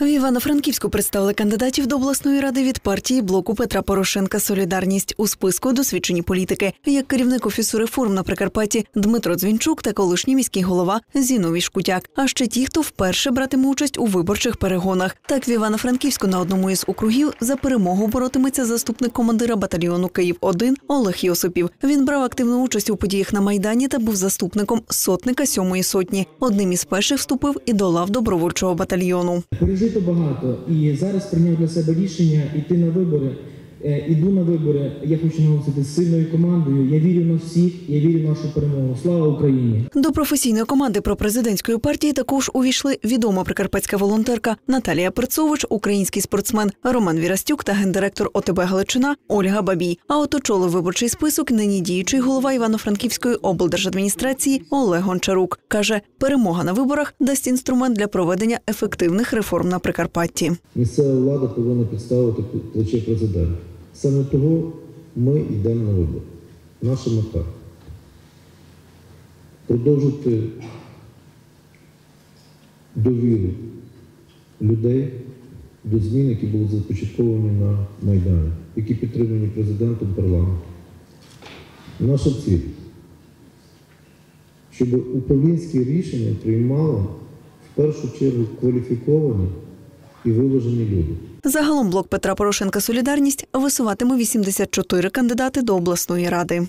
В Івано-Франківську представили кандидатів до обласної ради від партії блоку Петра Порошенка Солідарність у списку досвідчені політики, як керівник офісу реформ на Прикарпатті Дмитро Дзвінчук та колишній міський голова Зіновій Шкутяк. А ще ті, хто вперше братиме участь у виборчих перегонах. Так в Івано-Франківську на одному із округів за перемогу боротиметься заступник командира батальйону Київ 1 Олег Йосипів. Він брав активну участь у подіях на майдані та був заступником сотника сьомої сотні. Одним із перших вступив і до лав добровольчого батальйону. Пережито багато і зараз прийняв для себе рішення йти на вибори. Е, Іду на вибори. Я хочу наголосити з сильною командою. Я вірю на всіх, я вірю в нашу перемогу. Слава Україні! До професійної команди пропрезидентської партії також увійшли відома прикарпатська волонтерка Наталія Перцович, український спортсмен Роман Вірастюк та гендиректор ОТБ Галичина Ольга Бабій. А от очолив виборчий список нині діючий голова Івано-Франківської облдержадміністрації Олег Гончарук. Каже, перемога на виборах дасть інструмент для проведення ефективних реформ на Прикарпатті. Місцева влада повинна підставити плече президента. Саме того ми йдемо на вибори. Наша мета продовжити довіру людей до змін, які були започатковані на Майдані, які підтримані президентом парламентом. Наша ціль, щоб управлінські рішення приймали в першу чергу кваліфіковані і виважені люди. Загалом блок Петра Порошенка Солідарність висуватиме 84 кандидати до обласної ради.